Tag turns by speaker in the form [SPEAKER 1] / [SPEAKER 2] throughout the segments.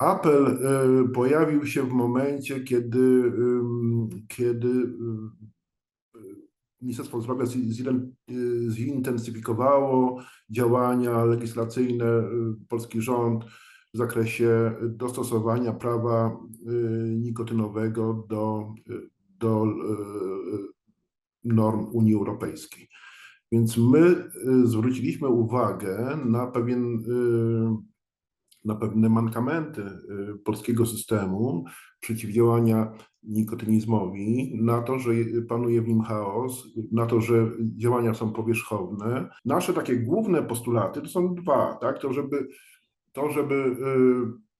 [SPEAKER 1] apel e, pojawił się w momencie, kiedy, kiedy y, y, Ministerstwo Zdrowia y, zintensyfikowało działania legislacyjne, y, polski rząd w zakresie dostosowania prawa y, nikotynowego do, y, do y, norm Unii Europejskiej. Więc my y, zwróciliśmy uwagę na pewien, y, na pewne mankamenty y, polskiego systemu przeciwdziałania nikotynizmowi, na to, że panuje w nim chaos, na to, że działania są powierzchowne. Nasze takie główne postulaty to są dwa, tak? To, żeby, to, żeby y,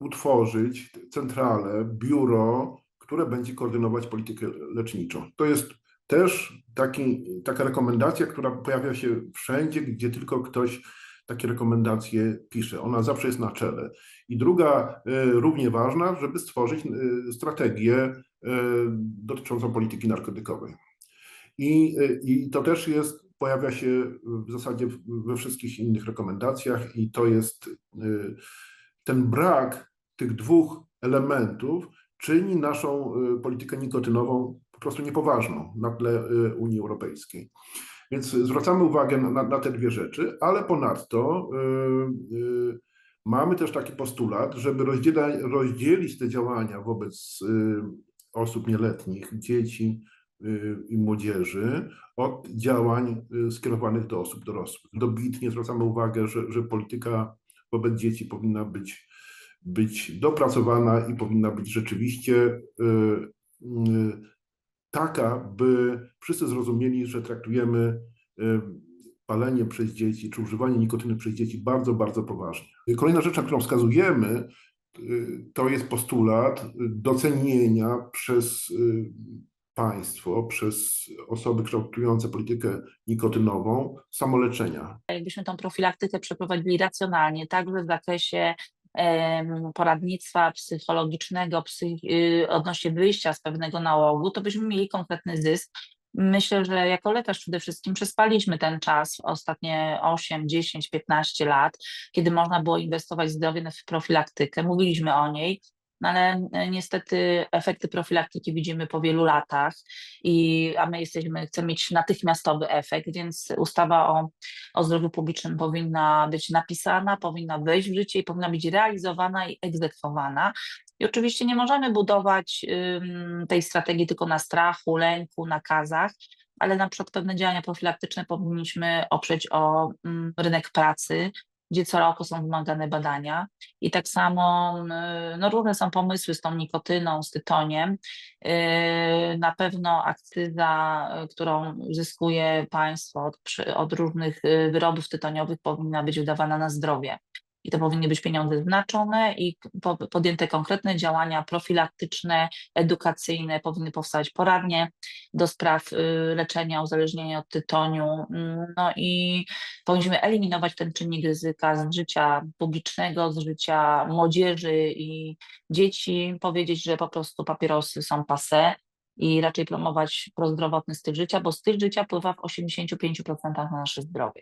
[SPEAKER 1] utworzyć centralę, biuro, które będzie koordynować politykę leczniczą. To jest też taki, taka rekomendacja, która pojawia się wszędzie, gdzie tylko ktoś takie rekomendacje pisze. Ona zawsze jest na czele. I druga, y, równie ważna, żeby stworzyć y, strategię y, dotyczącą polityki narkotykowej. I, I to też jest, pojawia się w zasadzie we wszystkich innych rekomendacjach, i to jest ten brak tych dwóch elementów czyni naszą politykę nikotynową po prostu niepoważną na tle Unii Europejskiej. Więc zwracamy uwagę na, na, te dwie rzeczy, ale ponadto y, y, mamy też taki postulat, żeby rozdziela, rozdzielić te działania wobec y, osób nieletnich, dzieci y, i młodzieży od działań skierowanych do osób dorosłych. Dobitnie zwracamy uwagę, że, że polityka wobec dzieci powinna być, być dopracowana i powinna być rzeczywiście taka, by wszyscy zrozumieli, że traktujemy y, palenie przez dzieci czy używanie nikotyny przez dzieci bardzo, bardzo poważnie. Kolejna rzecz, na którą wskazujemy, y, to jest postulat docenienia przez y, państwo, przez osoby kształtujące politykę nikotynową samoleczenia.
[SPEAKER 2] jakbyśmy tą profilaktykę przeprowadzili racjonalnie, także w zakresie poradnictwa psychologicznego, psych, y, odnośnie wyjścia z pewnego nałogu, to byśmy mieli konkretny zysk. Myślę, że jako lekarz przede wszystkim przespaliśmy ten czas, ostatnie 8, 10, 15 lat, kiedy można było inwestować zdrowie w profilaktykę. Mówiliśmy o niej, no ale e, niestety efekty profilaktyki widzimy po wielu latach, i, a my jesteśmy, chcemy mieć natychmiastowy efekt, więc ustawa o o zdrowiu publicznym powinna być napisana, powinna wejść w życie i powinna być realizowana i egzekwowana. I oczywiście nie możemy budować tej strategii tylko na strachu, lęku, nakazach, ale na przykład pewne działania profilaktyczne powinniśmy oprzeć o rynek pracy, gdzie co roku są wymagane badania. I tak samo y, no, różne są pomysły z tą nikotyną, z tytoniem. Yy, Na pewno akcyza, y, którą uzyskuje państwo od, od różnych y, wyrobów tytoniowych, powinna być wydawana na zdrowie. I to powinny być pieniądze znaczone i po- podjęte konkretne działania profilaktyczne, edukacyjne, powinny powstać poradnie do spraw y, leczenia uzależnienia od tytoniu. No i powinniśmy eliminować ten czynnik ryzyka z życia publicznego, z życia młodzieży i dzieci, powiedzieć, że po prostu papierosy są passe i raczej promować prozdrowotny styl życia, bo styl życia wpływa w 85% na nasze zdrowie.